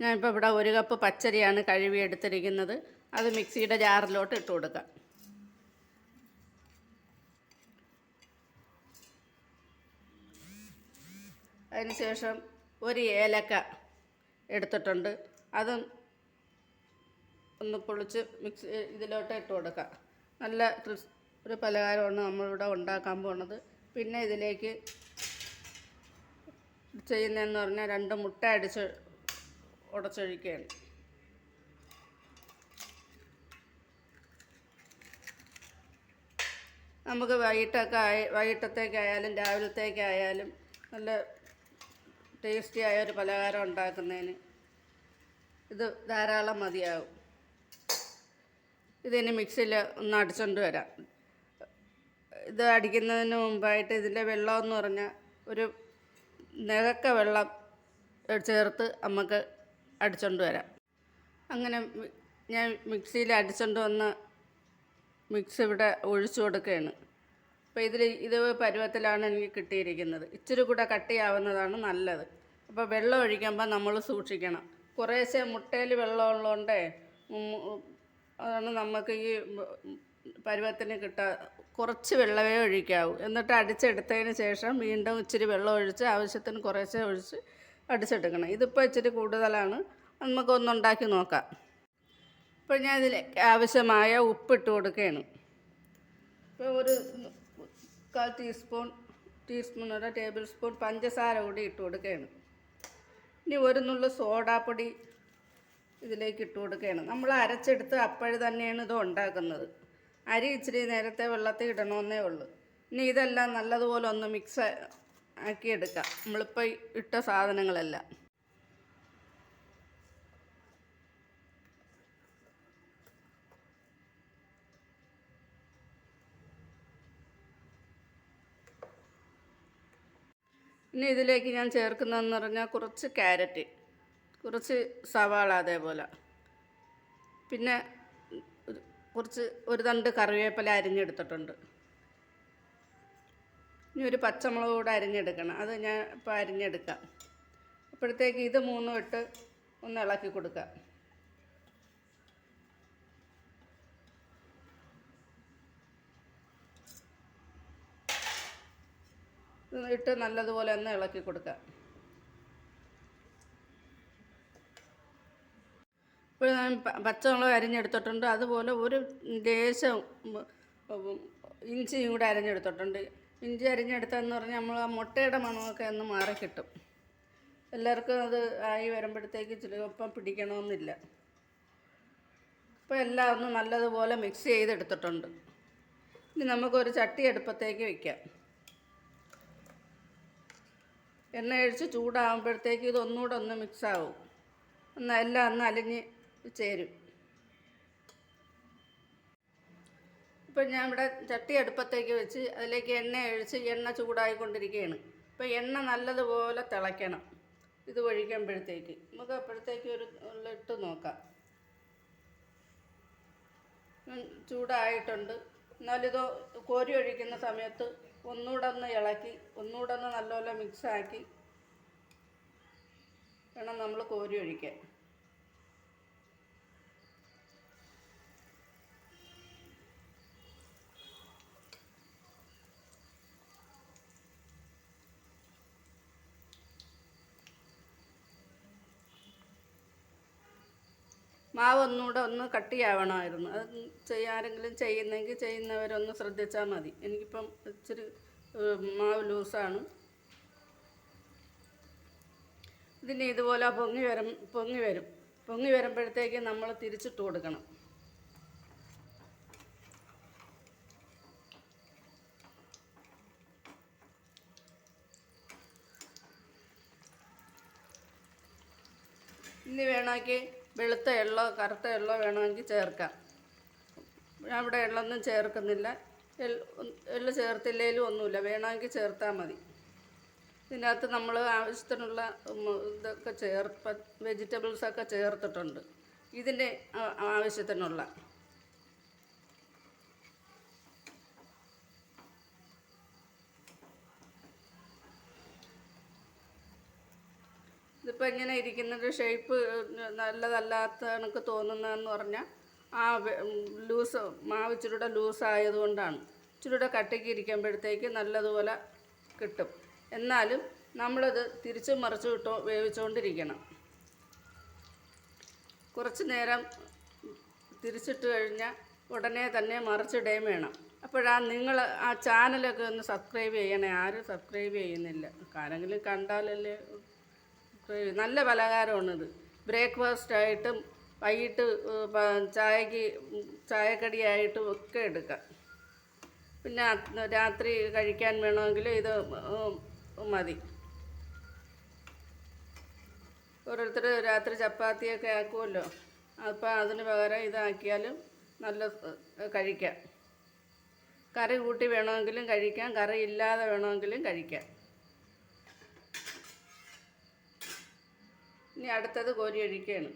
ഞാനിപ്പോൾ ഇവിടെ ഒരു കപ്പ് പച്ചരിയാണ് കഴുകി എടുത്തിരിക്കുന്നത്. അത് മിക്സിയുടെ ജാറിലോട്ട് ഇട്ട് കൊടുക്കാം. അതിനുശേഷം ഒരു ഏലക്ക എടുത്തിട്ടുണ്ട്. അതും ഒന്ന് പൊളിച്ച് മിക്സ് ഇതിലോട്ട് ഇട്ട് കൊടുക്കാം. നല്ല ക്രിസ് ഒരു പലഹാരമാണ് നമ്മളിവിടെ ഉണ്ടാക്കാൻ പോണത്. പിന്നെ ഇതിലേക്ക് ചെയ്യുന്നതെന്ന് പറഞ്ഞാൽ രണ്ട് മുട്ട അടിച്ച് ഉടച്ചൊഴിക്കുകയാണ്. നമുക്ക് വൈകിട്ടൊക്കെ ആയി വൈകിട്ടത്തേക്കായാലും രാവിലത്തേക്കായാലും നല്ല ടേസ്റ്റി ആയ ഒരു പലഹാരം ഉണ്ടാക്കുന്നതിന് ഇത് ധാരാളം മതിയാവും. ഇതിന് മിക്സിയിൽ ഒന്ന് അടിച്ചുകൊണ്ട് വരാം. ഇത് അടിക്കുന്നതിന് മുമ്പായിട്ട് ഇതിന്റെ വെള്ളമെന്ന് പറഞ്ഞാൽ ഒരു നിഴക്ക വെള്ളം ചേർത്ത് നമുക്ക് അടിച്ചുകൊണ്ട് വരാം. അങ്ങനെ ഞാൻ മിക്സിയിൽ അടിച്ചുകൊണ്ട് വന്ന് മിക്സ് ഇവിടെ ഒഴിച്ചു കൊടുക്കുകയാണ്. അപ്പോൾ ഇതിൽ ഇത് പരുവത്തിലാണ് എനിക്ക് കിട്ടിയിരിക്കുന്നത്. ഇച്ചിരി കൂടെ കട്ടിയാവുന്നതാണ് നല്ലത്. അപ്പോൾ വെള്ളം ഒഴിക്കുമ്പോൾ നമ്മൾ സൂക്ഷിക്കണം. കുറേശ്ശെ മുട്ടയിൽ വെള്ളം ഉള്ളതുകൊണ്ടേ അതാണ് നമുക്ക് ഈ പരുവത്തിന് കിട്ടാ കുറച്ച് വെള്ളമേ ഒഴിക്കാവൂ. എന്നിട്ട് അടിച്ചെടുത്തതിന് ശേഷം വീണ്ടും ഇച്ചിരി വെള്ളം ഒഴിച്ച് ആവശ്യത്തിന് കുറേശ്ശെ ഒഴിച്ച് അടിച്ചെടുക്കണം. ഇതിപ്പോൾ ഇച്ചിരി കൂടുതലാണ്. നമുക്കൊന്നുണ്ടാക്കി നോക്കാം. ഇപ്പോൾ ഞാൻ ഇതിലേക്ക് ആവശ്യമായ ഉപ്പിട്ട് കൊടുക്കുകയാണ്. ഇപ്പോൾ ഒരു കാൽ ടീസ്പൂൺ ഒരു ടേബിൾ സ്പൂൺ പഞ്ചസാര കൂടി ഇട്ട് കൊടുക്കുകയാണ്. ഇനി ഒരു നുള്ളു സോഡാപ്പൊടി ഇതിലേക്ക് ഇട്ട് കൊടുക്കുകയാണ്. നമ്മൾ അരച്ചെടുത്ത് അപ്പോഴ് തന്നെയാണ് ഇത് ഉണ്ടാക്കുന്നത്. അരി ഇച്ചിരി നേരത്തെ വെള്ളത്തിൽ ഇടണമെന്നേ ഉള്ളൂ. ഇനി ഇതെല്ലാം നല്ലതുപോലെ ഒന്ന് മിക്സ് ആക്കിയെടുക്കാം. നമ്മളിപ്പോൾ ഇട്ട സാധനങ്ങളെല്ലാം. ഇനി ഇതിലേക്ക് ഞാൻ ചേർക്കുന്നതെന്ന് പറഞ്ഞാൽ കുറച്ച് ക്യാരറ്റ് കുറച്ച് സവാള അതേപോലെ. പിന്നെ കുറച്ച് ഒരു തണ്ട് കറിവേപ്പില അരിഞ്ഞെടുത്തിട്ടുണ്ട്. ഇനി ഒരു പച്ചമുളക് കൂടെ അരിഞ്ഞെടുക്കണം. അത് ഞാൻ ഇപ്പോൾ അരിഞ്ഞെടുക്കാം. അപ്പോഴത്തേക്ക് ഇത് മൂന്നും ഇട്ട് ഒന്ന് ഇളക്കി കൊടുക്കാം. ഇട്ട് നല്ലതുപോലെ ഒന്ന് ഇളക്കി കൊടുക്കുക ഇപ്പോൾ ഞാൻ പച്ചമുളക് അരിഞ്ഞെടുത്തിട്ടുണ്ട്. അതുപോലെ ഒരു ലേശം ഇഞ്ചിയും കൂടെ അരിഞ്ഞെടുത്തിട്ടുണ്ട്. ഇഞ്ചി അരിഞ്ഞെടുത്തതെന്ന് പറഞ്ഞാൽ നമ്മൾ ആ മുട്ടയുടെ മണമൊക്കെ ഒന്ന് മാറി കിട്ടും. എല്ലാവർക്കും അത് ആയി വരുമ്പോഴത്തേക്ക് ചിലപ്പം പിടിക്കണമെന്നില്ല. അപ്പോൾ എല്ലാം ഒന്ന് നല്ലതുപോലെ മിക്സ് ചെയ്തെടുത്തിട്ടുണ്ട്. ഇനി നമുക്കൊരു ചട്ടി അടുപ്പത്തേക്ക് വയ്ക്കാം എണ്ണ ഒഴിച്ച് ചൂടാകുമ്പോഴത്തേക്ക് ഇതൊന്നുകൂടെ ഒന്ന് മിക്സ് ആവും. ഒന്ന് എല്ലാം ഒന്ന് അലിഞ്ഞ് ചേരും. ഇപ്പം ഞാൻ ഇവിടെ ചട്ടി അടുപ്പത്തേക്ക് വെച്ച് അതിലേക്ക് എണ്ണ ഒഴിച്ച് എണ്ണ ചൂടായിക്കൊണ്ടിരിക്കുകയാണ്. ഇപ്പം എണ്ണ നല്ലതുപോലെ തിളയ്ക്കണം. ഇത് ഒഴിക്കുമ്പോഴത്തേക്ക്. നമുക്ക് അപ്പോഴത്തേക്ക് ഒരു ഇട്ട് നോക്കാം. ചൂടായിട്ടുണ്ട്. എന്നാലിത് കോരി ഒഴിക്കുന്ന സമയത്ത് ഒന്നുകൂടെ ഒന്ന് ഇളക്കി ഒന്നുകൂടെ ഒന്ന് നല്ലപോലെ മിക്സാക്കി വേണം നമ്മൾ കോരി ഒഴിക്കാൻ. മാവ് ഒന്നുകൂടെ ഒന്ന് കട്ടിയാവണമായിരുന്നു അത് ചെയ്യാരെങ്കിലും ചെയ്യുന്നെങ്കിൽ ചെയ്യുന്നവരൊന്ന് ശ്രദ്ധിച്ചാൽ മതി. എനിക്കിപ്പം ഇച്ചിരി മാവ് ലൂസാണ്. ഇതിന് ഇതുപോലെ പൊങ്ങി വരും പൊങ്ങി വരും. പൊങ്ങി വരുമ്പോഴത്തേക്ക് നമ്മൾ തിരിച്ചിട്ട് കൊടുക്കണം. ഇനി വേണമെങ്കിൽ വെളുത്ത എള്ളോ കറുത്ത എള്ളോ വേണമെങ്കിൽ ചേർക്കാം. ഞാൻ ഇവിടെ എള്ളൊന്നും ചേർക്കുന്നില്ല. എള്ള് ചേർത്തില്ലേലും ഒന്നുമില്ല. വേണമെങ്കിൽ ചേർത്താൽ മതി. ഇതിനകത്ത് നമ്മൾ ആവശ്യത്തിനുള്ള ഇതൊക്കെ ചേർ വെജിറ്റബിൾസൊക്കെ ചേർത്തിട്ടുണ്ട്. ഇതിന്റെ ആവശ്യത്തിനുള്ള. ഇതിപ്പോൾ ഇങ്ങനെ ഇരിക്കുന്നത്? ഷേപ്പ് നല്ലതല്ലാത്ത കണക്ക് തോന്നുന്നതെന്ന് പറഞ്ഞാൽ ആ ലൂസ് മാവ് ഇച്ചിരൂടെ ലൂസായതുകൊണ്ടാണ് ഇച്ചിരൂടെ കട്ടിക്ക് ഇരിക്കുമ്പോഴത്തേക്ക് നല്ലതുപോലെ കിട്ടും. എന്നാലും നമ്മളത് തിരിച്ചും മറിച്ചും ഇട്ടോ വേവിച്ചുകൊണ്ടിരിക്കണം കുറച്ച് നേരം തിരിച്ചിട്ട് കഴിഞ്ഞാൽ ഉടനെ തന്നെ മറിച്ചിടുകയും വേണം. അപ്പോഴാ നിങ്ങൾ ആ ചാനലൊക്കെ ഒന്ന് സബ്സ്ക്രൈബ് ചെയ്യണേ. ആരും സബ്സ്ക്രൈബ് ചെയ്യുന്നില്ല. ആരെങ്കിലും കണ്ടാലല്ലേ. നല്ല പലഹാരമാണിത്. ബ്രേക്ക്ഫാസ്റ്റ് ആയിട്ടും വൈകിട്ട് ചായക്ക് ചായക്കടിയായിട്ടും ഒക്കെ എടുക്കാം. പിന്നെ രാത്രി കഴിക്കാൻ വേണമെങ്കിൽ ഇത് മതി. ഓരോരുത്തർ രാത്രി ചപ്പാത്തിയൊക്കെ ആക്കുമല്ലോ. അപ്പോൾ അതിന് പകരം ഇതാക്കിയാലും നല്ല കഴിക്കാം. കറി കൂട്ടി വേണമെങ്കിലും കഴിക്കാം. കറി ഇല്ലാതെ വേണമെങ്കിലും കഴിക്കാം. ഇനി അടുത്തത് കോരി ഒഴിക്കുകയാണ്.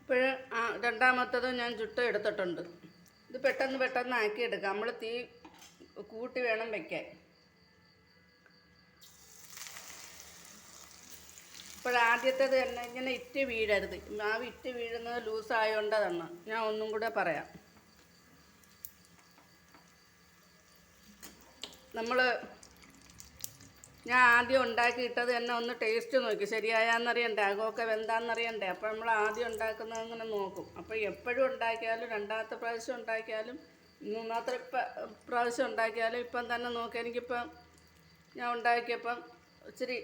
ഇപ്പോൾ രണ്ടാമത്തത് ഞാൻ ചുട്ട് എടുത്തിട്ടുണ്ട്. ഇത് പെട്ടെന്ന് പെട്ടെന്ന് ആക്കിയെടുക്കാം നമ്മൾ തീ കൂട്ടി വേണം വെക്കാൻ ഇപ്പോഴാദ്യത്തേത് തന്നെ ഇങ്ങനെ ഇറ്റ് വീഴരുത്. മാവ് ഇറ്റ് വീഴുന്നത് ലൂസായോണ്ടതാണ് ഞാൻ ഒന്നും കൂടെ പറയാം. നമ്മൾ ഞാൻ ആദ്യം ഉണ്ടാക്കിയിട്ടത് തന്നെ ഒന്ന് ടേസ്റ്റ് നോക്കി. ശരിയായാന്നറിയണ്ടേ? അകമൊക്കെ വെന്താന്നറിയണ്ടേ? അപ്പോൾ നമ്മൾ ആദ്യം ഉണ്ടാക്കുന്നത് അങ്ങനെ നോക്കും. അപ്പോൾ എപ്പോഴും ഉണ്ടാക്കിയാലും രണ്ടാമത്തെ പ്രാവശ്യം ഉണ്ടാക്കിയാലും മൂന്നാമത്തെ പ്രാവശ്യം ഉണ്ടാക്കിയാലും ഇപ്പം തന്നെ നോക്കി. എനിക്കിപ്പം ഞാൻ ഉണ്ടാക്കിയപ്പം ഇച്ചിരി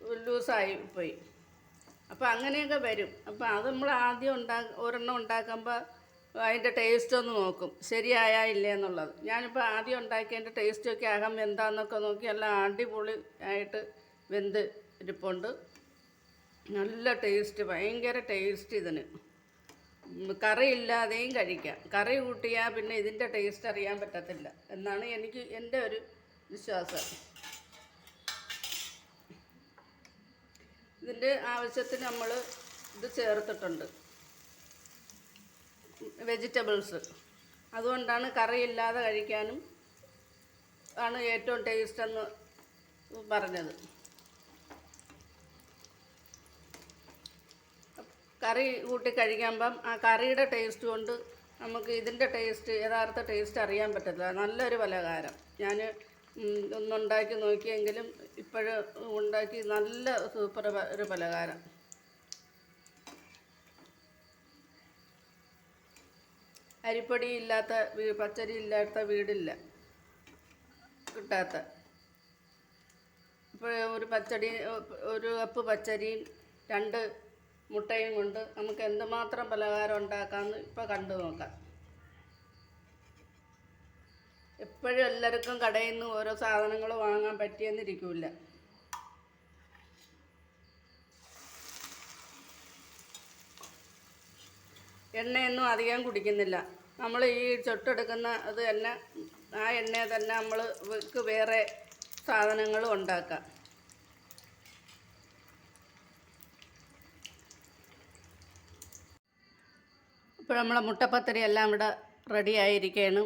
ലൂസായി പോയി. അപ്പോൾ അങ്ങനെയൊക്കെ വരും. അപ്പോൾ അത് നമ്മൾ ആദ്യം ഉണ്ടാ ഒരെണ്ണം ഉണ്ടാക്കുമ്പോൾ അതിന്റെ ടേസ്റ്റ് ഒന്ന് നോക്കും. ശരിയായാ ഇല്ലേ എന്നുള്ളത്. ഞാനിപ്പോൾ ആദ്യം ഉണ്ടാക്കിയതിന്റെ ടേസ്റ്റൊക്കെ അകം വെന്താന്നൊക്കെ നോക്കി എല്ലാം അടിപൊളി ആയിട്ട് വെന്ത് ഇരിപ്പുണ്ട്. നല്ല ടേസ്റ്റ് ഭയങ്കര ടേസ്റ്റ് ഇതിന്. കറി ഇല്ലാതെയും കഴിക്കാം. കറി കൂട്ടിയാൽ പിന്നെ ഇതിന്റെ ടേസ്റ്റ് അറിയാൻ പറ്റത്തില്ല. എന്നാണ് എനിക്ക് എന്റെ ഒരു വിശ്വാസം. ഇതിന്റെ ആവശ്യത്തിന് നമ്മൾ ഇത് ചേർത്തിട്ടുണ്ട്. വെജിറ്റബിൾസ്. അതുകൊണ്ടാണ് കറി ഇല്ലാതെ കഴിക്കാനും ആണ് ഏറ്റവും ടേസ്റ്റ് എന്ന് പറഞ്ഞത്. കറി കൂട്ടി കഴിക്കുമ്പം ആ കറിയുടെ ടേസ്റ്റ് കൊണ്ട് നമുക്ക് ഇതിന്റെ ടേസ്റ്റ് യഥാർത്ഥ ടേസ്റ്റ് അറിയാൻ പറ്റത്തില്ല. നല്ലൊരു പലഹാരം. ഞാൻ ഒന്നുണ്ടാക്കി നോക്കിയെങ്കിലും ഇപ്പോഴും ഉണ്ടാക്കി നല്ല സൂപ്പർ ഒരു പലഹാരം. അരിപ്പൊടി ഇല്ലാത്ത പച്ചരി ഇല്ലാത്ത വീടില്ല. കിട്ടാത്ത. ഇപ്പോൾ ഒരു പച്ചടി ഒരു കപ്പ് പച്ചരിയും രണ്ട് മുട്ടയും കൊണ്ട് നമുക്ക് എന്തുമാത്രം പലഹാരം ഉണ്ടാക്കാമെന്ന് ഇപ്പോൾ കണ്ടു നോക്കാം. എപ്പോഴും എല്ലാവർക്കും കടയിൽ നിന്ന് ഓരോ സാധനങ്ങൾ വാങ്ങാൻ പറ്റിയെന്നിരിക്കില്ല എണ്ണയൊന്നും അധികം കുടിക്കുന്നില്ല. നമ്മൾ ഈ ചൊട്ടെടുക്കുന്ന അത് തന്നെ ആ എണ്ണയെ തന്നെ നമ്മൾ വേറെ സാധനങ്ങളും ഉണ്ടാക്കാം. ഇപ്പോൾ നമ്മളെ മുട്ടപ്പത്തിരി എല്ലാം ഇവിടെ റെഡി ആയിരിക്കുകയാണ്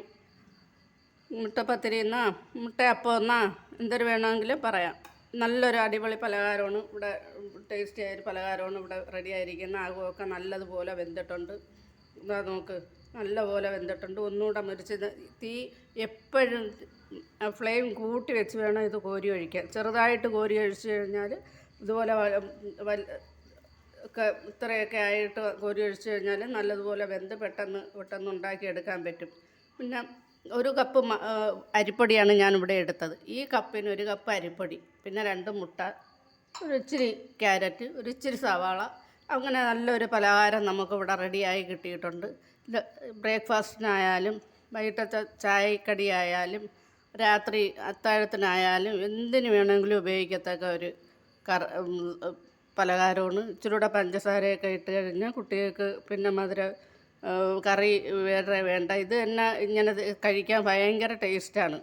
മുട്ടപ്പത്തിരി എന്നാ മുട്ടയപ്പം എന്നാ എന്തൊരു വേണമെങ്കിലും പറയാം. നല്ലൊരു അടിപൊളി പലഹാരമാണ് ഇവിടെ ടേസ്റ്റി ആയൊരു പലഹാരമാണ് ഇവിടെ റെഡി ആയിരിക്കുന്ന. ആകുമൊക്കെ നല്ലതുപോലെ വെന്തിട്ടുണ്ട്. ഇതാ നോക്ക് നല്ലപോലെ വെന്തിട്ടുണ്ട്. ഒന്നുകൂടെ മുരിച്ച് തീ എപ്പോഴും ഫ്ലെയിം കൂട്ടി വെച്ച് വേണം ഇത് കോരി ഒഴിക്കാൻ. ചെറുതായിട്ട് കോരി ഒഴിച്ച് കഴിഞ്ഞാൽ ഇതുപോലെ ഒക്കെ ഇത്രയൊക്കെ ആയിട്ട് കോരി ഒഴിച്ച് കഴിഞ്ഞാൽ നല്ലതുപോലെ വെന്ത് പെട്ടെന്ന് പെട്ടെന്ന് ഉണ്ടാക്കിയെടുക്കാൻ പറ്റും. പിന്നെ ഒരു കപ്പ് അരിപ്പൊടിയാണ് ഞാൻ ഇവിടെ എടുത്തത്. ഈ കപ്പിന് ഒരു കപ്പ് അരിപ്പൊടി പിന്നെ രണ്ട് മുട്ട ഒരു ഇച്ചിരി ക്യാരറ്റ് ഒരു ഇച്ചിരി സവാള അങ്ങനെ നല്ലൊരു പലഹാരം നമുക്കിവിടെ റെഡിയായി കിട്ടിയിട്ടുണ്ട്. ബ്രേക്ക്ഫാസ്റ്റിനായാലും വൈകിട്ടത്തെ ചായക്കടിയായാലും രാത്രി അത്താഴത്തിനായാലും എന്തിനു വേണമെങ്കിലും ഉപയോഗിക്കത്തക്ക ഒരു കറ പലഹാരമാണ്. ഇച്ചിരി കൂടെ പഞ്ചസാരയൊക്കെ ഇട്ട് കഴിഞ്ഞാൽ കുട്ടികൾക്ക് പിന്നെ മധുര കറി വേറെ വേണ്ട. ഇത് തന്നെ ഇങ്ങനെ കഴിക്കാൻ ഭയങ്കര ടേസ്റ്റാണ്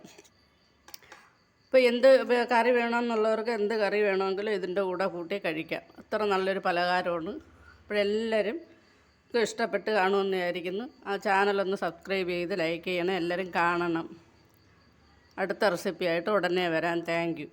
ഇപ്പോൾ എന്ത് കറി വേണമെന്നുള്ളവർക്ക് എന്ത് കറി വേണമെങ്കിലും ഇതിന്റെ കൂടെ കൂട്ടി കഴിക്കാം. അത്ര നല്ലൊരു പലഹാരമാണ്. അപ്പോഴെല്ലാവരും ഇഷ്ടപ്പെട്ട് കാണുമെന്ന് വിചാരിക്കുന്നു. ആ ചാനലൊന്ന് സബ്സ്ക്രൈബ് ചെയ്ത് ലൈക്ക് ചെയ്യണം. എല്ലാവരും കാണണം. അടുത്ത റെസിപ്പിയായിട്ട് ഉടനെ വരാൻ താങ്ക്